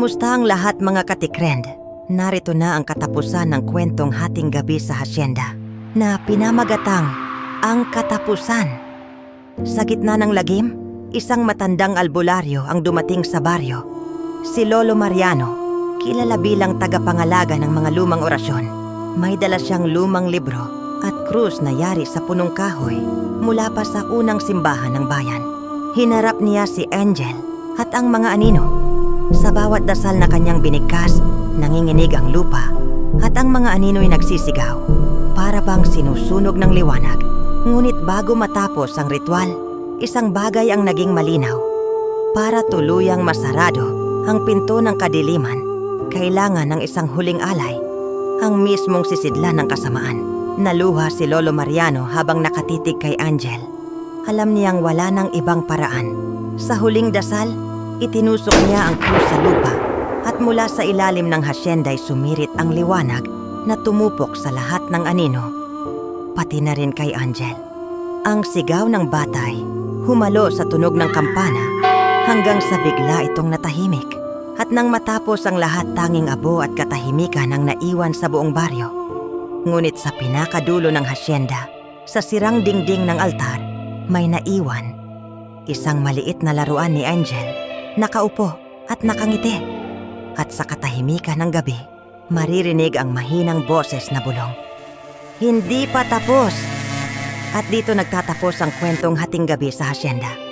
Kamusta ang lahat mga katikrend? Narito na ang katapusan ng kwentong hating gabi sa hasyenda na pinamagatang ang katapusan. Sa gitna ng lagim, isang matandang albularyo ang dumating sa baryo. Si Lolo Mariano, kilala bilang tagapangalaga ng mga lumang orasyon. May dala siyang lumang libro at krus na yari sa punong kahoy mula pa sa unang simbahan ng bayan. Hinarap niya si Angel at ang mga anino. Sa bawat dasal na kanyang binigkas, nanginginig ang lupa at ang mga anino'y nagsisigaw para bang sinusunog ng liwanag. Ngunit bago matapos ang ritual, isang bagay ang naging malinaw. Para tuluyang masarado ang pinto ng kadiliman, kailangan ng isang huling alay, ang mismong sisidlan ng kasamaan. Naluha si Lolo Mariano habang nakatitig kay Angel. Alam niyang wala ng ibang paraan. Sa huling dasal, itinusok niya ang krus sa lupa at mula sa ilalim ng hasyenda ay sumirit ang liwanag na tumupok sa lahat ng anino, pati na rin kay Angel. Ang sigaw ng batay humalo sa tunog ng kampana hanggang sa bigla itong natahimik. At nang matapos ang lahat tanging abo at katahimikan ang naiwan sa buong baryo. Ngunit sa pinakadulo ng hasyenda, sa sirang dingding ng altar, may naiwan. Isang maliit na laruan ni Angel, nakaupo at nakangiti. At sa katahimikan ng gabi, maririnig ang mahinang boses na bulong. Hindi pa tapos! At dito nagtatapos ang kwentong hating gabi sa hasyenda.